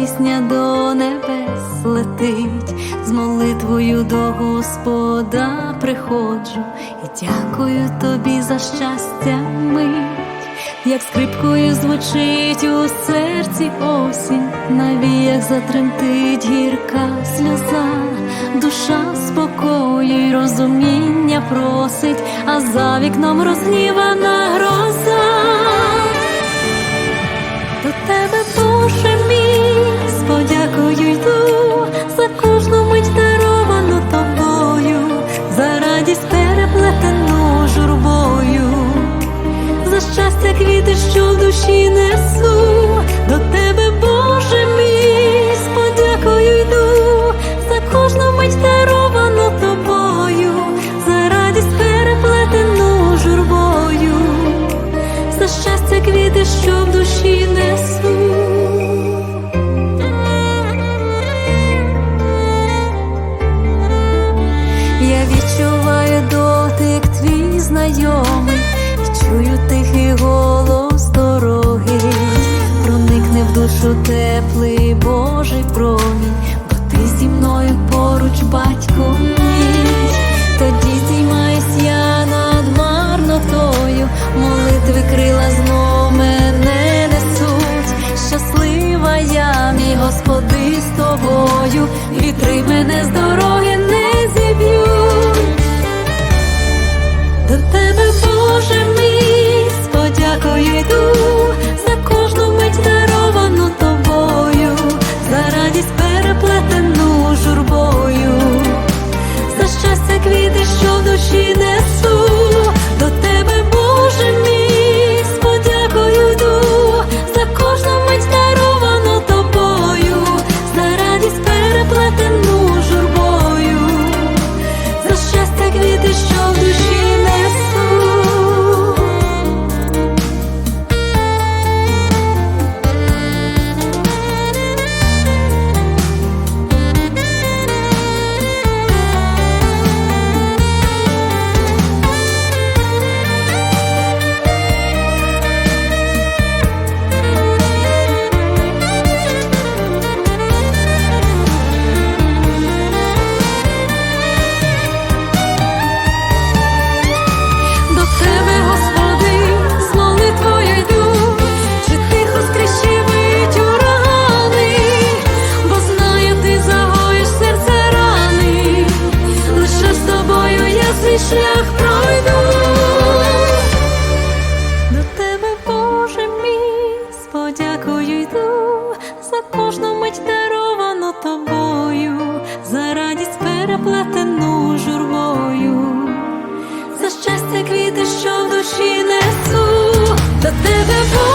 пісня до небес летить, з молитвою до Господа приходжу і дякую тобі за щастя мить, як скрипкою звучить у серці осінь, на віях затремтить гірка сльоза, душа спокою й розуміння просить, а за вікном розгнівана що в душі несу, до тебе, Боже мій, з подякою йду за кожну мить даровану тобою, за радість переплетену журбою за щастя квіти, що в душі несу. Проникне теплий Божий промінь, бо ти зі мною поруч, батько мій, тоді здіймаюсь я над марнотою, молитви крила знов мене несуть. Щаслива я, мій Господи, з тобою, вітри мене з переплетену журбою. За щастя квіти, що в душі несу, до тебе,